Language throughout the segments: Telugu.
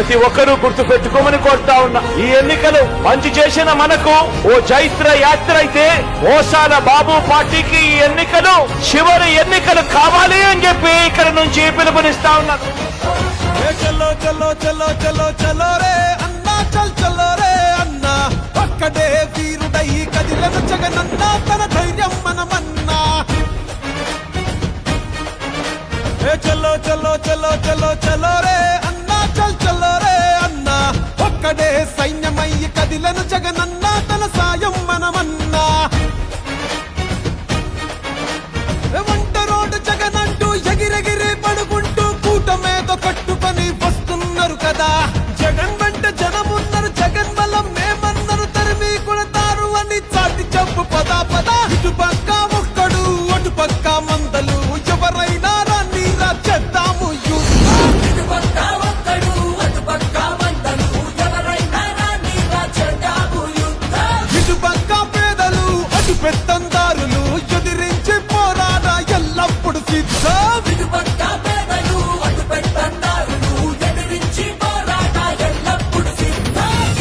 ప్రతి ఒక్కరూ గుర్తు పెట్టుకోమని కోరుతా ఉన్నా. ఈ ఎన్నికలు మంచి చేసిన మనకు ఓ చైత్ర యాత్ర అయితే ఓసాల బాబు పార్టీకి ఈ ఎన్నికలు చివరి ఎన్నికలు కావాలి అని చెప్పి ఇక్కడ నుంచి పిలుపునిస్తా ఉన్నారు ఏ చలో చలో చలో చలో చలో రే అన్నా చల్ చలో రే అన్నా. ఒక్కడే వీరుడై కదిలను జగనన్నా తన ధైర్యం మనమన్నా. ఏ చలో చలో చలో చలో చలో రే జగన్ వెంట జనమున్నారు జగన్ బలం మేమందరూ తరిమి కొడతారు అని చాటి చెప్పు పదా పదా. ఇటు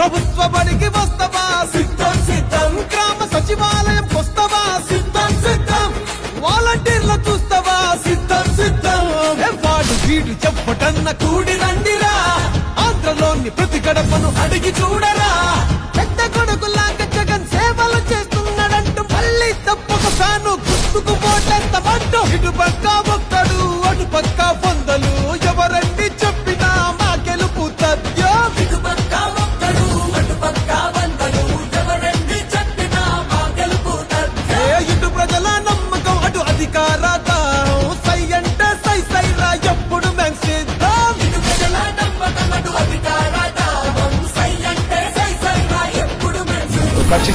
ప్రభుత్వ బడికి వస్తవా? సిద్ధం సిద్ధం. గ్రామ సచివాలయం వస్తవా సిద్ధం సిద్ధం. వాలంటీర్ల చూస్తవా? సిద్ధం సిద్ధం. వాడు వీడు చెప్పటన్న కూడి రండిరా. ఆంధ్రలోని ప్రతి గడపను అడిగి చూడరా.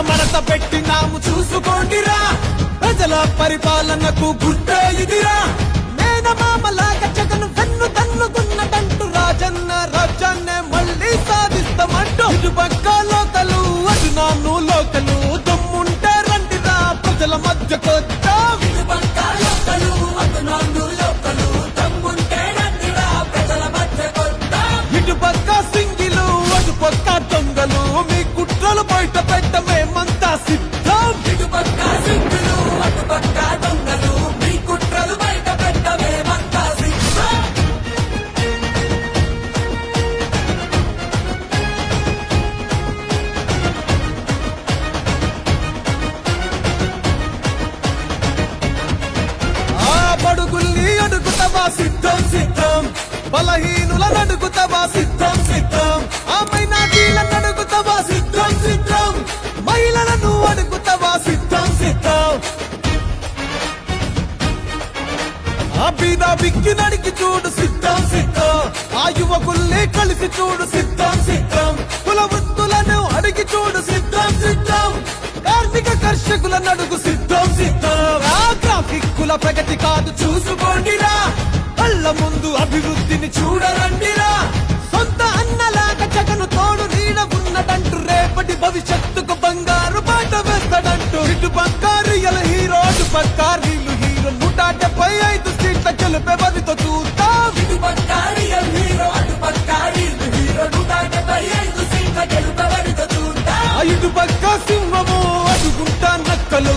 ఏ పెట్టి మడత పెట్టినాము చూసుకోండిరా. ప్రజల పరిపాలనకు గుర్తే ఇదిరా. మేనమామలాగా జగన్ వెన్ను తన్నుకున్నదంటూ రాజన్న రాజ్యాన్నే మళ్ళీ సాధిస్తామంటూ ఇటుపక్క మీద బిక్కి నడికి చూడు సిద్ధం సిద్ధం. ఆ యువకుల్ని కలిసి చూడు సిద్ధం సిద్ధం. కుల వృత్తులను అడిగి చూడు సిద్ధం సిద్ధం. కార్మిక కర్షకుల నడుగు సిద్ధం సిద్ధం. ఆ గ్రాఫిక్కుల ప్రగతి కాదు చూసుకోండిరా. కళ్ళ ముందు అభివృద్ధిని చూడరండిరా. సొంత అన్నలాగా జగను తోడు నీడ ఉన్నదంటూ రేపటి భవిష్యత్తుకు ఎవరితో చూద్దాం. ఇది పక్కా రియల్ హీరో అటు పక్కా రియల్ హీరో నూట డెబ్బై ఐదు సీట్ల గెలుపెవరితో చూద్దాం. ఇటు పక్క సింహము అడుగుంటా నక్కలు.